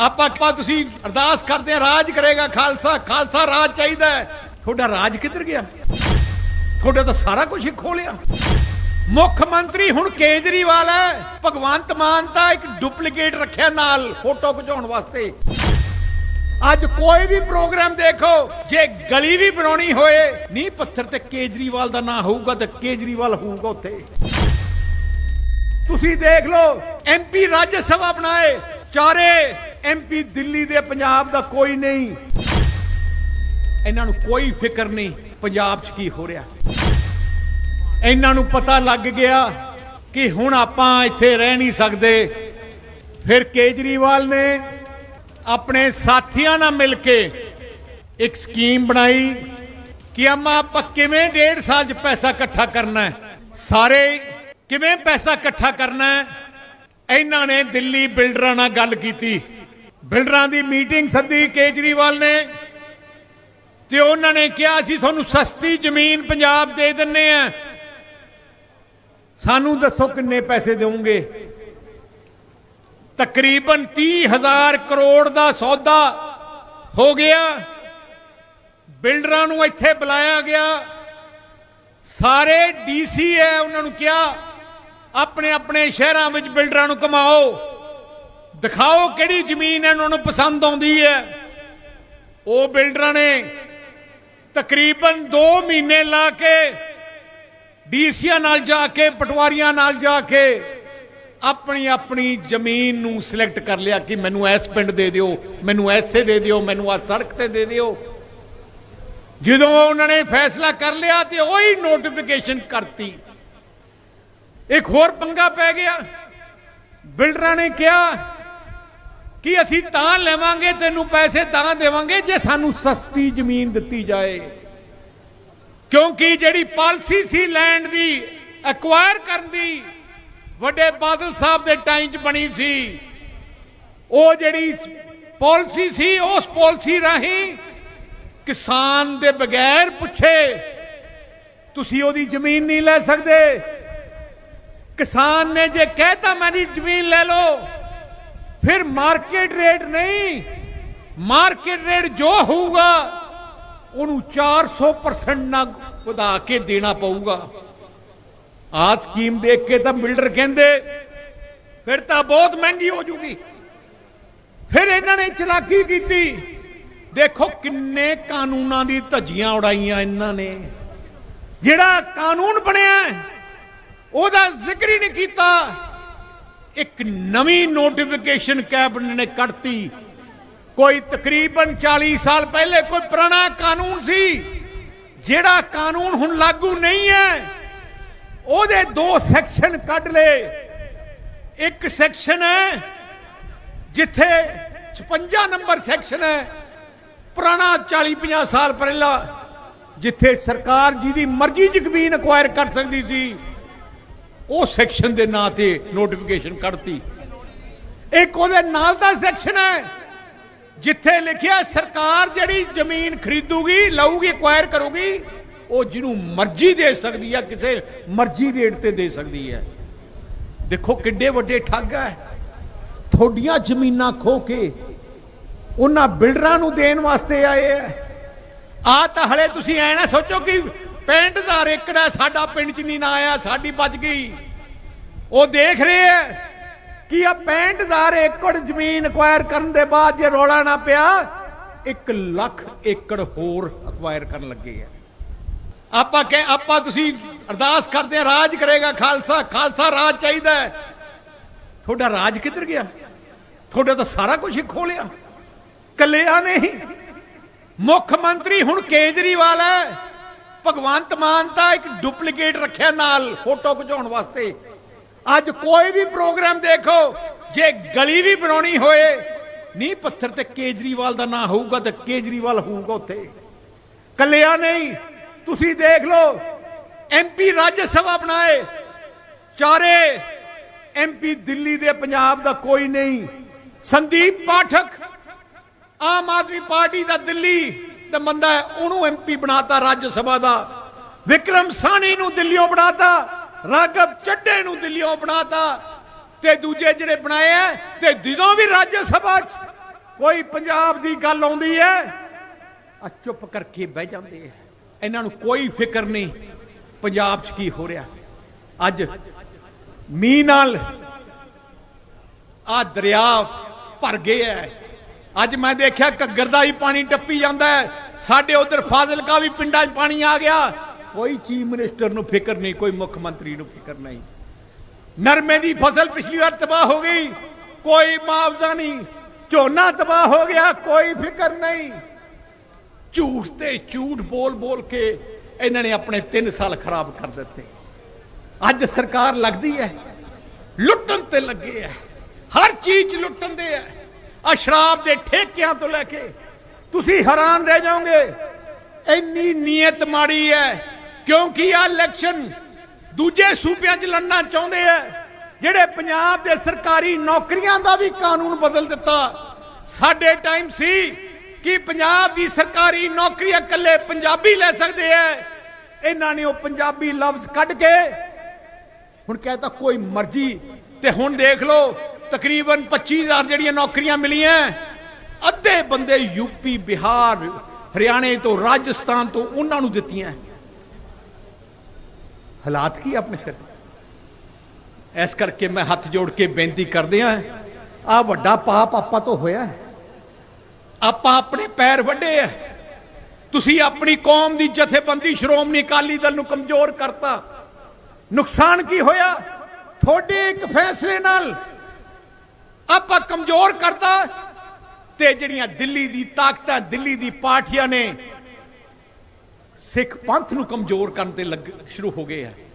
ਆਪਾਂ ਆਪਾਂ ਤੁਸੀਂ ਅਰਦਾਸ ਕਰਦੇ ਆ ਰਾਜ ਕਰੇਗਾ ਖਾਲਸਾ ਖਾਲਸਾ ਰਾਜ ਚਾਹੀਦਾ ਤੁਹਾਡਾ ਰਾਜ ਕਿੱਧਰ ਗਿਆ? ਤੁਹਾਡਾ ਤਾਂ ਸਾਰਾ ਕੁਝ ਹੀ ਖੋ ਮੁੱਖ ਮੰਤਰੀ ਹੁਣ ਕੇਜਰੀਵਾਲ ਹੈ। ਭਗਵੰਤ ਮਾਨ ਤਾਂ ਇੱਕ ਡੁਪਲੀਕੇਟ ਰੱਖਿਆ ਨਾਲ ਫੋਟੋ ਖਿਚਾਉਣ ਵਾਸਤੇ। ਅੱਜ ਕੋਈ ਵੀ ਪ੍ਰੋਗਰਾਮ ਦੇਖੋ, ਜੇ ਗਲੀ ਵੀ ਬਣਾਉਣੀ ਹੋਏ, ਨੀਂਹ ਪੱਥਰ ਤੇ ਕੇਜਰੀਵਾਲ ਦਾ ਨਾਂ ਹੋਊਗਾ ਤੇ ਕੇਜਰੀਵਾਲ ਹੋਊਗਾ ਉੱਥੇ। ਤੁਸੀਂ ਦੇਖ ਲਓ ਐਮਪੀ ਰਾਜ ਸਭਾ ਬਣਾਏ, ਚਾਰੇ ਐਮਪੀ ਦਿੱਲੀ ਦੇ ਪੰਜਾਬ ਦਾ ਕੋਈ ਨਹੀਂ। ਇਹਨਾਂ ਨੂੰ ਕੋਈ ਫਿਕਰ ਨਹੀਂ, ਪੰਜਾਬ 'ਚ ਕੀ ਹੋ ਰਿਹਾ। ਇਹਨਾਂ ਨੂੰ ਪਤਾ ਲੱਗ ਗਿਆ ਕਿ ਹੁਣ ਆਪਾਂ ਇੱਥੇ ਰਹਿ ਨਹੀਂ ਸਕਦੇ। ਫਿਰ ਕੇਜਰੀਵਾਲ ਨੇ ਆਪਣੇ ਸਾਥੀਆਂ ਨਾਲ ਮਿਲ ਕੇ ਇੱਕ ਸਕੀਮ ਬਣਾਈ ਕਿ ਅਮਾ ਆਪਾਂ ਕਿਵੇਂ ਡੇਢ ਸਾਲ 'ਚ ਪੈਸਾ ਇਕੱਠਾ ਕਰਨਾ ਹੈ? ਸਾਰੇ ਕਿਵੇਂ ਪੈਸਾ ਇਕੱਠਾ ਕਰਨਾ ਹੈ? ਇਹਨਾਂ ਨੇ ਦਿੱਲੀ ਬਿਲਡਰਾਂ ਨਾਲ ਗੱਲ ਕੀਤੀ। ਬਿਲਡਰਾਂ ਦੀ ਮੀਟਿੰਗ ਸੱਦੀ ਕੇਜਰੀਵਾਲ ਨੇ ਤੇ ਉਹਨਾਂ ਨੇ ਕਿਹਾ, ਅਸੀਂ ਤੁਹਾਨੂੰ ਸਸਤੀ ਜ਼ਮੀਨ ਪੰਜਾਬ ਦੇ ਦਿੰਨੇ ਆ। ਸਾਨੂੰ ਦੱਸੋ ਕਿੰਨੇ ਪੈਸੇ ਦੇਵੋਗੇ? ਤਕਰੀਬਨ 30000 ਕਰੋੜ ਦਾ ਸੌਦਾ ਹੋ ਗਿਆ। ਬਿਲਡਰਾਂ ਨੂੰ ਇੱਥੇ ਬੁਲਾਇਆ ਗਿਆ। ਸਾਰੇ ਡੀਸੀ ਹੈ, ਉਹਨਾਂ ਨੂੰ ਕਿਹਾ ਆਪਣੇ ਆਪਣੇ ਸ਼ਹਿਰਾਂ ਵਿੱਚ ਬਿਲਡਰਾਂ ਨੂੰ ਕਮਾਓ ਦਿਖਾਓ ਕਿਹੜੀ ਜ਼ਮੀਨ ਇਹਨਾਂ ਨੂੰ ਪਸੰਦ ਆਉਂਦੀ ਹੈ। ਉਹ ਬਿਲਡਰਾਂ ਨੇ ਤਕਰੀਬਨ 2 ਮਹੀਨੇ ਲਾ ਕੇ ਡੀਸੀਆਂ ਨਾਲ ਜਾ ਕੇ, ਪਟਵਾਰੀਆਂ ਨਾਲ ਜਾ ਕੇ ਆਪਣੀ ਆਪਣੀ ਜ਼ਮੀਨ ਨੂੰ ਸਿਲੈਕਟ ਕਰ ਲਿਆ ਕਿ ਮੈਨੂੰ ਇਸ ਪਿੰਡ ਦੇ ਦਿਓ, ਮੈਨੂੰ ਐਸੇ ਦੇ ਦਿਓ, ਮੈਨੂੰ ਆ ਸੜਕ ਤੇ ਦੇ ਦਿਓ। ਜਦੋਂ ਉਹਨਾਂ ਨੇ ਫੈਸਲਾ ਕਰ ਲਿਆ ਤੇ ਉਹੀ ਨੋਟੀਫਿਕੇਸ਼ਨ ਕਰਤੀ। ਇੱਕ ਹੋਰ ਪੰਗਾ ਪੈ ਗਿਆ। ਬਿਲਡਰਾਂ ਨੇ ਕਿਹਾ ਕਿ ਅਸੀਂ ਤਾਂ ਲੈਵਾਂਗੇ, ਤੈਨੂੰ ਪੈਸੇ ਤਾਂ ਦੇਵਾਂਗੇ ਜੇ ਸਾਨੂੰ ਸਸਤੀ ਜ਼ਮੀਨ ਦਿੱਤੀ ਜਾਏ। ਕਿਉਂਕਿ ਜਿਹੜੀ ਪਾਲਿਸੀ ਸੀ ਲੈਂਡ ਦੀ ਐਕਵਾਇਰ ਕਰਨ ਦੀ, ਵੱਡੇ ਬਾਦਲ ਸਾਹਿਬ ਦੇ ਟਾਈਮ 'ਚ ਬਣੀ ਸੀ, ਉਹ ਜਿਹੜੀ ਪਾਲਿਸੀ ਸੀ, ਉਸ ਪਾਲਿਸੀ ਰਾਹੀਂ ਕਿਸਾਨ ਦੇ ਬਗੈਰ ਪੁੱਛੇ, ਤੁਸੀਂ ਉਹਦੀ ਜ਼ਮੀਨ ਨਹੀਂ ਲੈ ਸਕਦੇ। ਕਿਸਾਨ ਨੇ ਜੇ ਕਹਿਤਾ ਮੇਰੀ ਜ਼ਮੀਨ ਲੈ ਲਓ। ਫਿਰ ਮਾਰਕੀਟ ਰੇਟ ਨਹੀਂ ਮਾਰਕੀਟ ਰੇਟ ਜੋ ਹੋਊਗਾ ਉਹਨੂੰ 400% ਨਾ ਵਧਾ ਕੇ ਦੇਣਾ ਪਊਗਾ ਆਹ ਸਕੀਮ ਦੇਖ ਕੇ ਤਾਂ ਬਿਲਡਰ ਕਹਿੰਦੇ ਫਿਰ ਤਾਂ ਬਹੁਤ ਮਹਿੰਗੀ ਹੋ ਜੂਗੀ ਫਿਰ ਇਹਨਾਂ ਨੇ ਚਲਾਕੀ ਕੀਤੀ ਦੇਖੋ ਕਿੰਨੇ ਕਾਨੂੰਨਾਂ ਦੀ ਧੱਜੀਆਂ ਉਡਾਈਆਂ ਇਹਨਾਂ ਨੇ ਜਿਹੜਾ ਕਾਨੂੰਨ ਬਣਿਆ ਉਹਦਾ ਜ਼ਿਕਰ ਹੀ ਨਹੀਂ ਕੀਤਾ ਇੱਕ ਨਵੀਂ ਨੋਟੀਫਿਕੇਸ਼ਨ ਕੈਬਨਿਟ ਨੇ ਕੱਢਤੀ। ਕੋਈ ਤਕਰੀਬਨ 40 ਸਾਲ ਪਹਿਲੇ ਕੋਈ ਪੁਰਾਣਾ ਕਾਨੂੰਨ ਸੀ। ਜਿਹੜਾ ਕਾਨੂੰਨ ਹੁਣ ਲਾਗੂ ਨਹੀਂ ਹੈ, ਉਹਦੇ ਦੋ ਸੈਕਸ਼ਨ ਕੱਢ ਲਏ। ਇੱਕ ਸੈਕਸ਼ਨ ਹੈ, ਜਿੱਥੇ 56 ਨੰਬਰ ਸੈਕਸ਼ਨ ਹੈ, ਪੁਰਾਣਾ 40 50 ਸਾਲ ਪਹਿਲਾਂ, ਜਿੱਥੇ ਸਰਕਾਰ ਜਿਹਦੀ ਮਰਜ਼ੀ ਜ਼ਮੀਨ ਅਕਵਾਇਰ ਕਰ ਸਕਦੀ ਸੀ। ਉਹ ਸੈਕਸ਼ਨ ਦੇ ਨਾਂ ਤੇ ਨੋਟੀਫਿਕੇਸ਼ਨ ਕੱਢਤੀ। ਇੱਕ ਉਹਦੇ ਨਾਲ ਦਾ ਸੈਕਸ਼ਨ ਹੈ, ਜਿੱਥੇ ਲਿਖਿਆ ਸਰਕਾਰ ਜਿਹੜੀ ਜ਼ਮੀਨ ਖਰੀਦੂਗੀ, ਲਊਗੀ ਅਕਵਾਇਰ ਕਰੂਗੀ, ਉਹ ਜਿਹਨੂੰ ਮਰਜ਼ੀ ਦੇ ਸਕਦੀ ਹੈ, ਕਿਸੇ ਮਰਜ਼ੀ ਰੇਟ ਤੇ ਦੇ ਸਕਦੀ ਹੈ। ਦੇਖੋ ਕਿੱਡੇ ਵੱਡੇ ਠੱਗ ਹੈ। ਥੋਡੀਆਂ ਜ਼ਮੀਨਾਂ ਖੋ ਕੇ ਉਹਨਾਂ ਬਿਲਡਰਾਂ ਨੂੰ ਦੇਣ ਵਾਸਤੇ ਆਏ ਐ ਆ ਤਾਂ ਹਲੇ ਤੁਸੀਂ ਐ ਨਾ ਸੋਚੋ ਕਿ 65000 ਏਕੜ ਹੈ, ਸਾਡਾ ਪਿੰਡ ਚ ਨਹੀਂ ਨਾ ਆਇਆ, ਸਾਡੀ ਬਚ ਗਈ। ਉਹ ਦੇਖ ਰਹੇ ਹੈ ਕਿ ਆ 65000 ਏਕੜ ਜ਼ਮੀਨ ਅਕਵਾਇਰ ਕਰਨ ਦੇ ਬਾਅਦ ਜੇ ਰੋਲਾ ਨਾ ਪਿਆ 1 ਲੱਖ ਏਕੜ ਹੋਰ ਅਕਵਾਇਰ ਕਰਨ ਲੱਗੇ ਆ ਆਪਾਂ ਕਹੇ, ਆਪਾਂ ਤੁਸੀਂ ਅਰਦਾਸ ਕਰਦੇ ਆ ਰਾਜ ਕਰੇਗਾ ਖਾਲਸਾ ਖਾਲਸਾ ਰਾਜ ਚਾਹੀਦਾ ਹੈ। ਤੁਹਾਡਾ ਰਾਜ ਕਿੱਧਰ ਗਿਆ? ਤੁਹਾਡਾ ਤਾਂ ਸਾਰਾ ਕੁਝ ਹੀ ਖੋ ਕੱਲਿਆ ਨਹੀਂ ਮੁੱਖ ਮੰਤਰੀ ਹੁਣ ਕੇਜਰੀਵਾਲ ਹੈ। ਭਗਵੰਤ ਮਾਨ ਤਾਂ ਇੱਕ ਡੁਪਲੀਕੇਟ ਰੱਖਿਆ ਨਾਲ ਫੋਟੋ ਖਿਚਾਉਣ ਵਾਸਤੇ। ਅੱਜ ਕੋਈ ਵੀ ਪ੍ਰੋਗਰਾਮ ਦੇਖੋ, ਜੇ ਗਲੀ ਵੀ ਬਣਾਉਣੀ ਹੋਏ, ਨੀਂਹ ਪੱਥਰ ਤੇ ਕੇਜਰੀਵਾਲ ਦਾ ਨਾਂ ਹੋਊਗਾ ਤੇ ਕੇਜਰੀਵਾਲ ਹੋਊਗਾ ਉੱਥੇ। ਕੱਲਿਆ ਨਹੀਂ, ਤੁਸੀਂ ਦੇਖ ਲਓ ਐਮਪੀ ਰਾਜ ਸਭਾ ਬਣਾਏ। ਚਾਰੇ ਐਮਪੀ ਦਿੱਲੀ ਦੇ ਪੰਜਾਬ ਦਾ ਕੋਈ ਨਹੀਂ। ਸੰਦੀਪ ਪਾਠਕ, ਆਮ ਆਦਮੀ ਪਾਰਟੀ ਦਾ ਦਿੱਲੀ। ਦਾ ਬੰਦਾ ਹੈ, ਉਹਨੂੰ ਐਮਪੀ ਬਣਾਤਾ ਰਾਜ ਸਭਾ ਦਾ। ਵਿਕਰਮ ਸਾਨੀ ਨੂੰ ਦਿੱਲੀੋਂ ਬਣਾਤਾ, ਰਾਘਵ ਚੱਡੇ ਨੂੰ ਦਿੱਲੀੋਂ ਬਣਾਤਾ। ਤੇ ਦੂਜੇ ਜਿਹੜੇ ਬਣਾਏ ਆ, ਤੇ ਜਦੋਂ ਵੀ ਰਾਜ ਸਭਾ 'ਚ ਕੋਈ ਪੰਜਾਬ ਦੀ ਗੱਲ ਆਉਂਦੀ ਹੈ, ਆ ਚੁੱਪ ਕਰਕੇ ਬਹਿ ਜਾਂਦੇ ਆ। ਇਹਨਾਂ ਨੂੰ ਕੋਈ ਫਿਕਰ ਨਹੀਂ, ਪੰਜਾਬ 'ਚ ਕੀ ਹੋ ਰਿਹਾ। ਅੱਜ ਮੀਂਹ ਨਾਲ ਆ ਦਰਿਆ ਭਰ ਗਏ ਐ ਅੱਜ ਮੈਂ ਦੇਖਿਆ ਘੱਗਰ ਦਾ ਹੀ ਪਾਣੀ ਟੱਪੀ ਜਾਂਦਾ ਸਾਡੇ ਉਧਰ ਫਾਜ਼ਿਲਕਾ ਵੀ ਪਿੰਡਾਂ 'ਚ ਪਾਣੀ ਆ ਗਿਆ। ਕੋਈ ਚੀਫ ਮਿਨਿਸਟਰ ਨੂੰ ਫਿਕਰ ਨਹੀਂ, ਕੋਈ ਮੁੱਖ ਮੰਤਰੀ ਨੂੰ ਫਿਕਰ ਨਹੀਂ। ਨਰਮੇ ਦੀ ਫਸਲ ਪਿਛਲੀ ਵਾਰ ਤਬਾਹ ਹੋ ਗਈ, ਕੋਈ ਮੁਆਵਜ਼ਾ ਨਹੀਂ। ਝੋਨਾ ਤਬਾਹ ਹੋ ਗਿਆ, ਕੋਈ ਫਿਕਰ ਨਹੀਂ। ਝੂਠ ਤੇ ਝੂਠ ਬੋਲ ਬੋਲ ਕੇ ਇਹਨਾਂ ਨੇ ਆਪਣੇ 3 ਸਾਲ ਖਰਾਬ ਕਰ ਦਿੱਤੇ। ਅੱਜ ਸਰਕਾਰ ਲੱਗਦੀ ਹੈ, ਲੁੱਟਣ ਤੇ ਲੱਗੇ ਹੈ। ਹਰ ਚੀਜ਼ ਲੁੱਟਣ ਦੇ ਹੈ। ਆ ਸ਼ਰਾਬ ਦੇ ਠੇਕਿਆਂ ਤੋਂ ਲੈ ਕੇ ਤੁਸੀਂ ਹੈਰਾਨ ਰਹਿ ਜਾਓਗੇ। ਇੰਨੀ ਨੀਅਤ ਮਾੜੀ ਹੈ ਕਿਉਂਕਿ ਆ ਇਲੈਕਸ਼ਨ ਦੂਜੇ ਸੂਬਿਆਂ 'ਚ ਲੜਨਾ ਚਾਹੁੰਦੇ ਆ ਜਿਹੜੇ ਪੰਜਾਬ ਦੇ ਸਰਕਾਰੀ ਨੌਕਰੀਆਂ ਦਾ ਵੀ ਕਾਨੂੰਨ ਬਦਲ ਦਿੱਤਾ। ਸਾਡੇ ਟਾਈਮ ਸੀ ਕਿ ਪੰਜਾਬ ਦੀ ਸਰਕਾਰੀ ਨੌਕਰੀ ਇਕੱਲੇ ਪੰਜਾਬੀ ਲੈ ਸਕਦੇ ਐ। ਇਹਨਾਂ ਨੇ ਉਹ ਪੰਜਾਬੀ ਲਫ਼ਜ਼ ਕੱਢ ਕੇ, ਹੁਣ ਕਹਿੰਦਾ ਕੋਈ ਮਰਜ਼ੀ, ਤੇ ਹੁਣ ਦੇਖ ਲਓ ਤਕਰੀਬਨ 25000 ਜਿਹੜੀਆਂ ਨੌਕਰੀਆਂ ਮਿਲੀਆਂ ਅੱਧੇ ਬੰਦੇ ਯੂਪੀ, ਬਿਹਾਰ, ਹਰਿਆਣੇ ਤੋਂ, ਰਾਜਸਥਾਨ ਤੋਂ ਉਹਨਾਂ ਨੂੰ ਦਿੱਤੀਆਂ ਹਾਲਾਤ ਕੀ ਆਪਣੇ ਫਿਰ? ਇਸ ਕਰਕੇ ਮੈਂ ਹੱਥ ਜੋੜ ਕੇ ਬੇਨਤੀ ਕਰਦੇ ਆ ਆ ਵੱਡਾ ਪਾਪ ਆਪਾਂ ਤੋਂ ਹੋਇਆ ਆਪਾਂ ਆਪਣੇ ਪੈਰ ਵੱਢੇ ਆ ਤੁਸੀਂ ਆਪਣੀ ਕੌਮ ਦੀ ਜਥੇਬੰਦੀ ਸ਼੍ਰੋਮਣੀ ਅਕਾਲੀ ਦਲ ਨੂੰ ਕਮਜ਼ੋਰ ਕਰਤਾ। ਨੁਕਸਾਨ ਕੀ ਹੋਇਆ? ਤੁਹਾਡੇ ਇੱਕ ਫੈਸਲੇ ਨਾਲ ਆਪਾਂ ਕਮਜ਼ੋਰ ਕਰਤਾ। ਤੇ ਜਿਹੜੀਆਂ ਦਿੱਲੀ ਦੀ ਤਾਕਤਾਂ, ਦਿੱਲੀ ਦੀ ਪਾਰਟੀਆਂ ਨੇ ਸਿੱਖ ਪੰਥ ਨੂੰ ਕਮਜ਼ੋਰ ਕਰਨ ਤੇ ਲੱਗ ਸ਼ੁਰੂ ਹੋ ਗਏ ਆ।